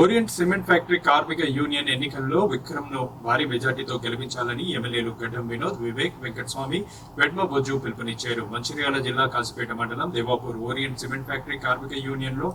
Orient cement factory కార్మిక union ఎన్నికల్లో విక్రమ్ను భారీ మెజార్టీతో గెలిపించాలని ఎమ్మెల్యేలు గడ్డం వినోద్ వివేక్ వెంకటస్వామి వెడ్మ బొజ్జు పిలుపునిచ్చారు. మంచిర్యాల జిల్లా కాసిపేట మండలం దేవాపూర్ ఓరియంట్ సిమెంట్ ఫ్యాక్టరీ కార్మిక యూనియన్లో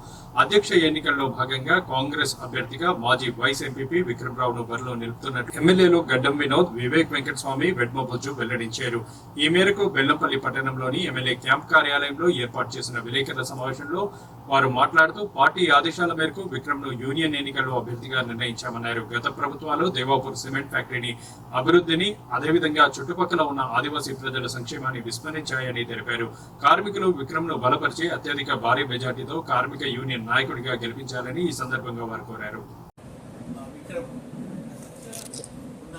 అధ్యక్ష ఎన్నికల్లో భాగంగా కాంగ్రెస్ అభ్యర్థిగా మాజీ వైస్ ఎంపీపీ విక్రమ్ను బరిలో నిలుపుతున్నట్టు ఎమ్మెల్యేలు గడ్డం వినోద్ వివేక్ వెంకటస్వామి వెడ్మ బొజ్జు వెల్లడించారు. ఈ మేరకు బెల్లంపల్లి పట్టణంలోని ఎమ్మెల్యే క్యాంప్ కార్యాలయంలో ఏర్పాటు చేసిన విలేకరుల సమావేశంలో వారు మాట్లాడుతూ పార్టీ ఆదేశాల మేరకు విక్రమ్ను యూనియన్ ఎన్నికల్లో అభ్యర్థిగా నిర్ణయించామన్నారు. గత ప్రభుత్వాలు దేవాపూర్ సిమెంట్ ఫ్యాక్టరీని అభివృద్ధిని అదేవిధంగా చుట్టుపక్కల ఉన్న ఆదివాసీ ప్రజల సంక్షేమాన్ని విస్మరించాయని తెలిపారు. కార్మికులు విక్రమ్ను బలపరిచి అత్యధిక భారీ మెజార్టీతో కార్మిక యూనియన్ నాయకుడిగా గెలిపించాలని ఈ సందర్భంగా వారు కోరారు మా విక్రమ్ ఉన్న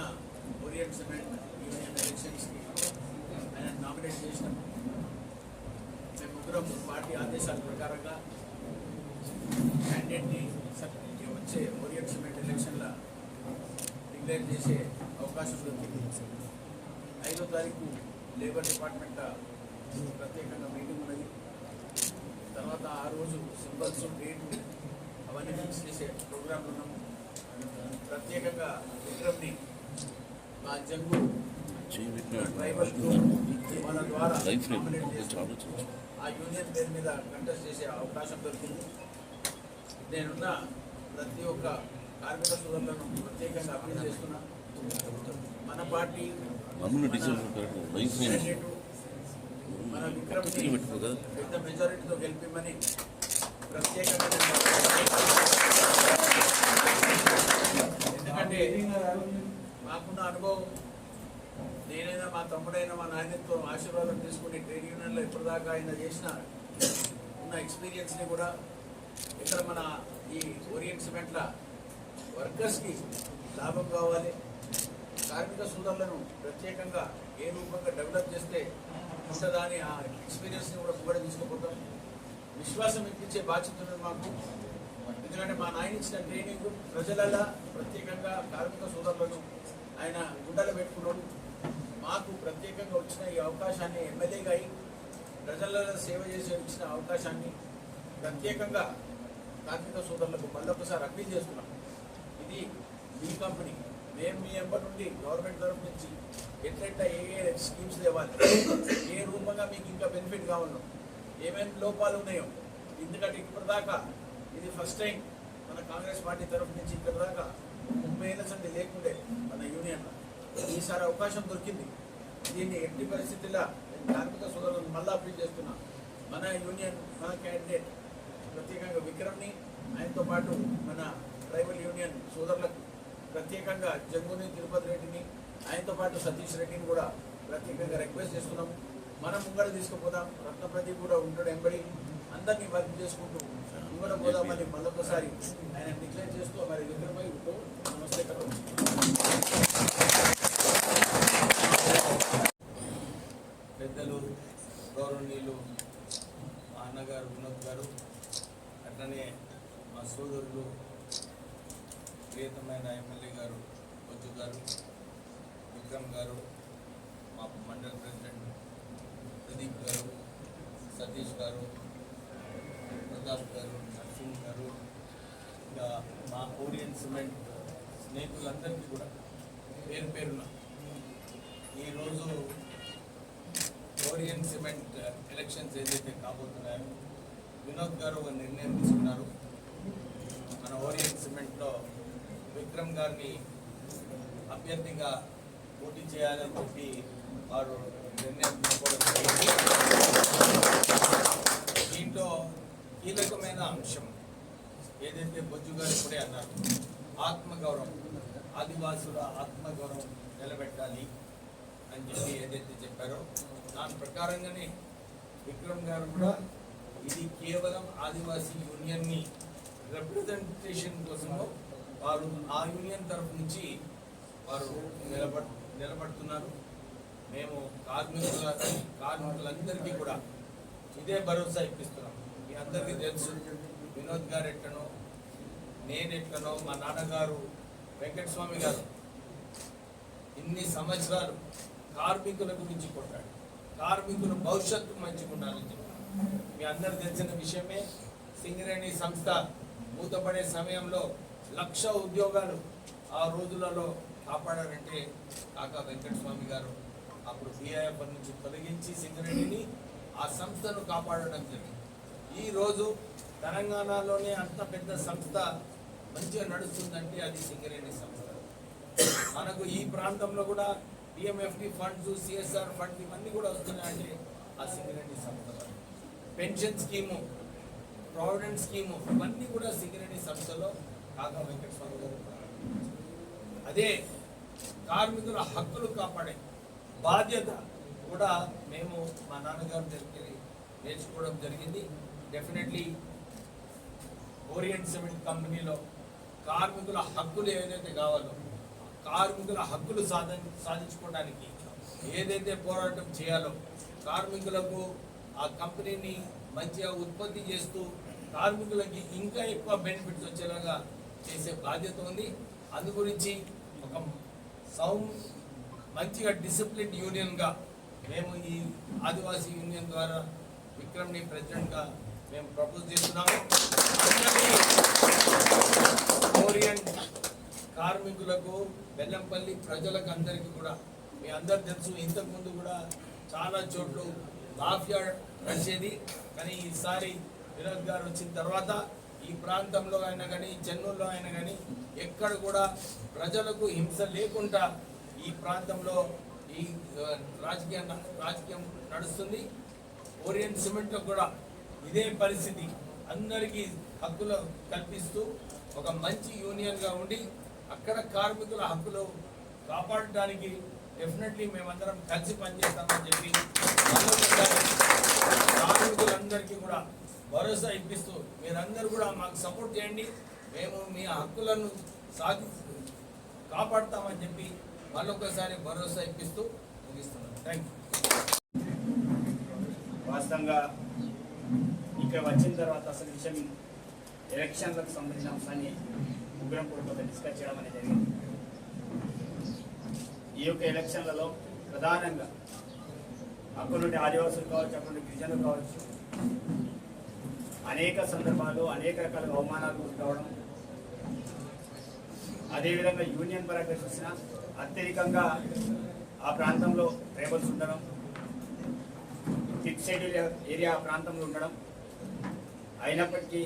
ఓరియంట్ సిమెంట్ యూనియన్ ఎలక్షన్స్కి ఆయన నామినేట్ చేసినాం మేము ముగ్గురం పార్టీ ఆదేశాల ప్రకారంగా క్యాండిడేట్ని సర్టిఫికేట్ వచ్చే ఓరియంట్ సిమెంట్ ఎలక్షన్ల డిక్లేర్ చేసే అవకాశం దొరికింది ఐదో తారీఖు లేబర్ డిపార్ట్మెంట్ ప్రత్యేకంగా మీటింగ్ ఉన్నది. తర్వాత ఆ రోజు సింబల్స్ డేట్ అవన్నీ ఫిక్స్ చేసే ప్రోగ్రామ్ ఉన్నాము. ప్రత్యేకంగా విక్రమ్ని మా జంగు ట్రైబల్ గ్రూప్ వాళ్ళ ద్వారా నామినేట్ చేసి ఆ యూనియన్ పేరు మీద కంటెస్ట్ చేసే అవకాశం దొరికింది. నేనున్న ప్రతి ఒక్క కార్మిక సోదరులను ప్రత్యేకంగా అప్పీల్ చేస్తున్నా. మన పార్టీ మన పెద్ద మెజారిటీతో గెలిపిమని ప్రత్యేకంగా ఎందుకంటే మాకున్న అనుభవం నేనైనా మా తమ్ముడైనా మా నాయనత్వం ఆశీర్వాదం తీసుకుని ట్రేడ్ యూనియన్లో ఇప్పటిదాకా ఆయన చేసిన ఉన్న ఎక్స్పీరియన్స్ని కూడా ఇక్కడ మన ఈ ఓరియంట్ సిమెంట్ల వర్కర్స్కి లాభం కావాలి. కార్మిక సోదరులను ప్రత్యేకంగా ఏ రూపంగా డెవలప్ చేస్తే ఉంటుందని ఆ ఎక్స్పీరియన్స్ని కూడా కూడా తీసుకుపోతాం. విశ్వాసం ఇప్పించే బాధ్యత ఉన్నది మాకు. ఎందుకంటే మా నాయన ఇచ్చిన ట్రైనింగ్ ప్రజలలో ప్రత్యేకంగా కార్మిక సోదరులను ఆయన గుండెలు పెట్టుకున్నాడు. మాకు ప్రత్యేకంగా వచ్చిన ఈ అవకాశాన్ని ఎమ్మెల్యేగా అయి ప్రజలలో సేవ చేసే ఇచ్చిన అవకాశాన్ని ప్రత్యేకంగా కార్మిక సోదరులకు మళ్ళొకసారి అప్పీల్ చేస్తున్నాం. ఇది మీ కంపెనీ మేము మీ ఎంబర్ నుండి గవర్నమెంట్ తరఫు నుంచి ఎట్లెట్లా ఏ ఏ స్కీమ్స్ ఇవ్వాలి ఏ రూపంగా మీకు ఇంకా బెనిఫిట్ కావాలో? ఏమేమి లోపాలు ఉన్నాయో? ఎందుకంటే ఇప్పటిదాకా ఇది ఫస్ట్ టైం మన కాంగ్రెస్ పార్టీ తరఫు నుంచి ఇప్పటిదాకా ముప్పై ఏళ్ళ సంది లేకుండే మన యూనియన్లో ఈసారి అవకాశం దొరికింది. దీన్ని ఎట్టి పరిస్థితుల్లో నేను కార్మిక సోదరులను మళ్ళా అప్పీల్ చేస్తున్నా. మన యూనియన్ మన క్యాండిడేట్ ప్రత్యేకంగా విక్రమ్ని ఆయనతో పాటు మన ట్రైబల్ యూనియన్ సోదరులకు ప్రత్యేకంగా జంగుని తిరుపతి రెడ్డిని ఆయనతో పాటు సతీష్ రెడ్డిని కూడా ప్రత్యేకంగా రిక్వెస్ట్ చేస్తున్నాము. మనం ముంగడ తీసుకుపోదాం. రత్నప్రతి కూడా ఉంటాడు ఎంబడి. అందరినీ వర్క్ చేసుకుంటూ ముంగడ పోదామని మళ్ళొకసారి ఆయన డిక్లేర్ చేస్తూ మరి విక్రమై ఉంటూ నమస్తే పెద్దలు గౌరవనీయులు మా అన్నగారు వినోద్ గారు అట్లనే మా సోదరులు ప్రియతమైన ఎమ్మెల్యే గారు బొజ్జు గారు విక్రమ్ గారు మా మండల ప్రెసిడెంట్ ప్రదీప్ గారు సతీష్ గారు ప్రతాప్ గారు నరసింహ్ గారు ఇంకా మా కోరియన్ సిమెంట్ స్నేహితులందరికీ కూడా పేరు పేరున ఈరోజు ఓరియన్ సిమెంట్ ఎలక్షన్స్ ఏదైతే కాబోతున్నాయో వినోద్ గారు ఒక నిర్ణయం తీసుకున్నారు. మన ఓరియన్ సిమెంట్లో విక్రమ్ గారిని అభ్యర్థిగా పోటీ చేయాలని చెప్పి వారు నిర్ణయం తీసుకోవడం జరిగింది. దీంట్లో కీలకమైన అంశం ఏదైతే బొజ్జు గారు ఇప్పుడే అన్నారు ఆత్మగౌరవం ఆదివాసుల ఆత్మగౌరవం నిలబెట్టాలి అని చెప్పి ఏదైతే చెప్పారో దాని ప్రకారంగానే విక్రమ్ గారు కూడా ఇది కేవలం ఆదివాసీ యూనియన్ని రిప్రజెంటేషన్ కోసము వారు ఆ యూనియన్ తరఫు నుంచి వారు నిలబ నిలబడుతున్నారు. మేము కార్మికుల కార్మికులందరికీ కూడా ఇదే భరోసా ఇప్పిస్తున్నాం. మీ అందరికీ తెలుసు. వినోద్ గారు ఎట్లనో నేను ఎట్లనో మా నాన్నగారు వెంకటస్వామి గారు ఇన్ని సంవత్సరాలు కార్మికుల గురించి కొట్టాడు. కార్మికుల భవిష్యత్తు మంచిగా ఉండాలని చెప్పాడు మీ అందరు తెలిసిన విషయమే సింగరేణి సంస్థ మూతపడే సమయంలో లక్ష ఉద్యోగాలు ఆ రోజులలో కాపాడారంటే కాకా వెంకటస్వామి గారు అప్పుడు బీఐఎఫ్ నుంచి తొలగించి సింగరేణిని ఆ సంస్థను కాపాడడం జరిగింది. ఈరోజు తెలంగాణలోనే అంత పెద్ద సంస్థ మంచిగా నడుస్తుందంటే అది సింగరేణి సంస్థ. మనకు ఈ ప్రాంతంలో కూడా పిఎంఎఫ్డి ఫండ్స్ సిఎస్ఆర్ ఫండ్స్ ఇవన్నీ కూడా వస్తున్నాయంటే ఆ సింగరేణి సంస్థ. పెన్షన్ స్కీము ప్రావిడెంట్ స్కీము ఇవన్నీ కూడా సింగరేణి సంస్థలో కాగా వెంకటస్వామి గారు? అదే కార్మికుల హక్కులు కాపాడే బాధ్యత కూడా మేము మా నాన్నగారి దగ్గర నేర్చుకోవడం జరిగింది. డెఫినెట్లీ ఓరియంట్ సిమెంట్ కంపెనీలో కార్మికుల హక్కులు ఏదైతే కావాలో కార్మికుల హక్కులు సాధ సాధించుకోవడానికి ఏదైతే పోరాటం చేయాలో కార్మికులకు ఆ కంపెనీని మంచిగా ఉత్పత్తి చేస్తూ కార్మికులకి ఇంకా ఎక్కువ బెనిఫిట్స్ వచ్చేలాగా చేసే బాధ్యత ఉంది. అందు గురించి ఒక సౌండ్ మంచిగా డిసిప్లిన్ యూనియన్గా మేము ఈ ఆదివాసీ యూనియన్ ద్వారా విక్రమ్ని ప్రెసిడెంట్గా మేము ప్రపోజ్ చేస్తున్నాము. ఓరియంట్ కార్మికులకు బెల్లంపల్లి ప్రజలకు అందరికీ కూడా మీ అందరు తెలుసు ఇంతకుముందు కూడా చాలా చోట్ల మాఫియా నడిచేది కానీ ఈసారి వినోద్ గారు వచ్చిన తర్వాత ఈ ప్రాంతంలో అయినా కానీ చెన్నూరులో అయినా కానీ ఎక్కడ కూడా ప్రజలకు హింస లేకుండా ఈ ప్రాంతంలో ఈ రాజకీయ రాజకీయం నడుస్తుంది. ఓరియంట్ సిమెంట్లో కూడా ఇదే పరిస్థితి. అందరికీ హక్కులు కల్పిస్తూ ఒక మంచి యూనియన్గా ఉండి అక్కడ కార్మికుల హక్కులు కాపాడడానికి డెఫినెట్లీ మేమందరం కలిసి పనిచేస్తామని చెప్పి కార్మికులందరికీ కూడా భరోసా ఇప్పిస్తూ మీరందరూ కూడా మాకు సపోర్ట్ చేయండి. మేము మీ హక్కులను సాధి కాపాడుతామని చెప్పి మరొకసారి భరోసా ఇప్పిస్తూ ముగిస్తున్నాం థ్యాంక్ యూ వాస్తవంగా ఇక్కడ వచ్చిన తర్వాత అసలు విషయం ఎలక్షన్లకు సంబంధించిన అంశాన్ని ముగ్గురం కూడా డిస్కస్ చేయడం అనేది జరిగింది. ఈ యొక్క ఎలక్షన్లలో ప్రధానంగా అక్కడ నుండి ఆదివాసులు కావచ్చు అక్కడ నుండి గిరిజనులు కావచ్చు అనేక సందర్భాలు అనేక రకాల అవమానాలు కావడం అదేవిధంగా యూనియన్ పరంగా చూసిన అత్యధికంగా ఆ ప్రాంతంలో ట్రైబల్స్ ఉండడం ఫిక్స్ షెడ్యూల్ ఏరియా ప్రాంతంలో ఉండడం అయినప్పటికీ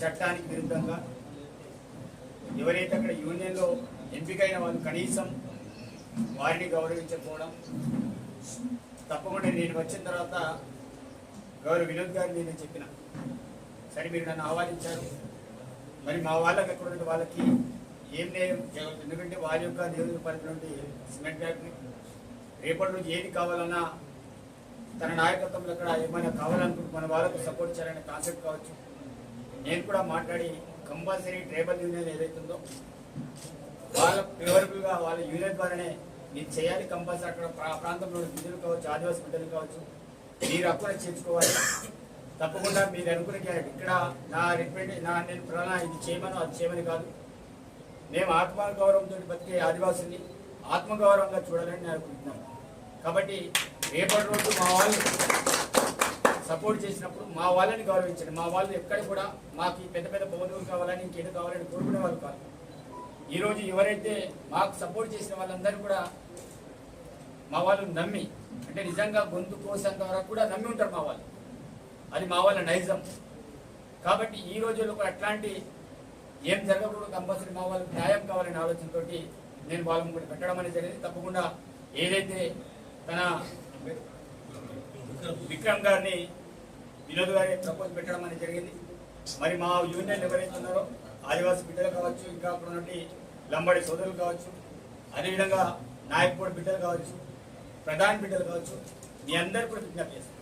చట్టానికి విరుద్ధంగా ఎవరైతే అక్కడ యూనియన్లో ఎంపికైన వాళ్ళు కనీసం వారిని గౌరవించకపోవడం. తప్పకుండా నేను వచ్చిన తర్వాత గౌరవ వినోద్ గారు నేను చెప్పిన. సరే మీరు నన్ను ఆహ్వానించారు మరి మా వాళ్ళకి ఎక్కడ వాళ్ళకి ఏం లేదు ఎందుకంటే వారి యొక్క నియోజకవర్గం నుండి సిమెంట్ ఫ్యాక్టరీ. రేపటి నుంచి ఏది కావాలన్నా తన నాయకత్వంలో ఇక్కడ ఏమైనా కావాలనుకుంటే మన వాళ్ళకు సపోర్ట్ చేయాలనే కాన్సెప్ట్ కావచ్చు. నేను కూడా మాట్లాడి కంపల్సరీ ట్రైబల్ యూనియన్ ఏదైతుందో వాళ్ళ ఫేవరబుల్గా వాళ్ళ యూనియన్ ద్వారానే మీరు చేయాలి కంపల్సరీ అక్కడ ప్రాంతంలో బిడ్డలు కావచ్చు ఆదివాసీ బిడ్డలు కావచ్చు మీరు అక్కడ చేర్చుకోవాలి. తప్పకుండా మీరు అనుకునే ఇక్కడ నా రిప్రజెంట్ నా నేను ప్రధాన ఇది చేయమని అది చేయమని కాదు. మేము ఆత్మగౌరవంతో బతికే ఆదివాసుల్ని ఆత్మగౌరవంగా చూడాలని నేను అనుకుంటున్నాను. కాబట్టి రేపటి రోజు మా వాళ్ళు సపోర్ట్ చేసినప్పుడు మా వాళ్ళని గౌరవించండి. మా వాళ్ళు ఎక్కడ కూడా మాకు పెద్ద పెద్ద భవనాలు కావాలని ఇంకేదో కావాలని కోరుకునే వాళ్ళు కాదు. ఈరోజు ఎవరైతే మాకు సపోర్ట్ చేసిన వాళ్ళందరూ కూడా మా వాళ్ళు నమ్మి అంటే నిజంగా గొంతు కోసేంత వరకు కూడా నమ్మి ఉంటారు మా వాళ్ళు. అది మా వాళ్ళ నైజం. కాబట్టి ఈ రోజుల్లో కూడా అట్లాంటి ఏం జరగకూడదు కంపల్సరీ మా వాళ్ళకి న్యాయం కావాలనే ఆలోచనతో నేను వాళ్ళని కూడా పెట్టడం అనేది జరిగింది. తప్పకుండా ఏదైతే తన విక్రమ్ గారిని వినోద్ గారి ప్రపోజ్ పెట్టడం అనేది జరిగింది. మరి మా యూనియన్ ఎవరైతే ఉన్నారో ఆదివాసీ బిడ్డలు కావచ్చు ఇంకా అక్కడ లంబాడి సోదరులు కావచ్చు అదేవిధంగా నాయక్పూడి బిడ్డలు కావచ్చు ప్రధాన బిడ్డలు కావచ్చు మీ అందరూ కూడా విజ్ఞప్తి చేస్తారు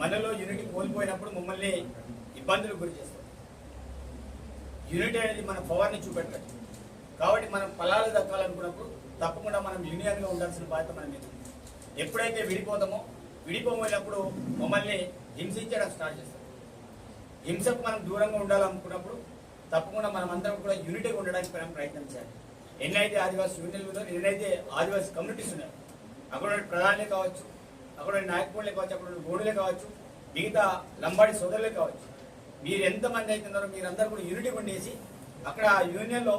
మనలో యూనిటీ కోల్పోయినప్పుడు మమ్మల్ని ఇబ్బందులకు గురి చేస్తారు యూనిటీ అనేది మన పవర్ని చూపెట్టాలి కాబట్టి మనం ఫలాలు దక్కాలనుకున్నప్పుడు తప్పకుండా మనం యూనియన్గా ఉండాల్సిన బాధ్యత మన మీద ఎప్పుడైతే విడిపోతామో విడిపోయినప్పుడు మమ్మల్ని హింసించడం స్టార్ట్ చేస్తారు హింసకు మనం దూరంగా ఉండాలనుకున్నప్పుడు తప్పకుండా మనం అందరం కూడా యూనిటీగా ఉండడానికి మనం ప్రయత్నం చేయాలి. ఎన్నైతే ఆదివాసీ యూనియన్లు ఉన్నారో ఎన్నైతే ఆదివాసీ కమ్యూనిటీస్ ఉన్నాయో అక్కడ ప్రధాని కావచ్చు అక్కడ నాయకులే కావచ్చు అక్కడ గోడులే కావచ్చు మిగతా లంబాడి సోదరులే కావచ్చు. మీరు ఎంతమంది అవుతున్నారో మీరందరూ కూడా యూనిటీ ఉండేసి అక్కడ యూనియన్లో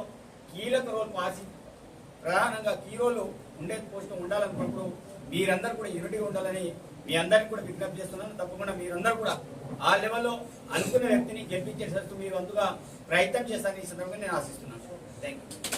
కీలక రోల్ పాసి ప్రధానంగా కీ రోల్ ఉండే పోస్ట్ ఉండాలనుకున్నప్పుడు మీరందరూ కూడా యూనిటీగా ఉండాలని మీ అందరికి కూడా విజ్ఞప్తి చేస్తున్నాను. తప్పకుండా మీరందరూ కూడా ఆ లెవెల్లో అనుకున్న వ్యక్తిని గెలిపించేసరికి మీరు అందుగా ప్రయత్నం చేస్తారని ఈ సందర్భంగా నేను ఆశిస్తున్నాను. Thank you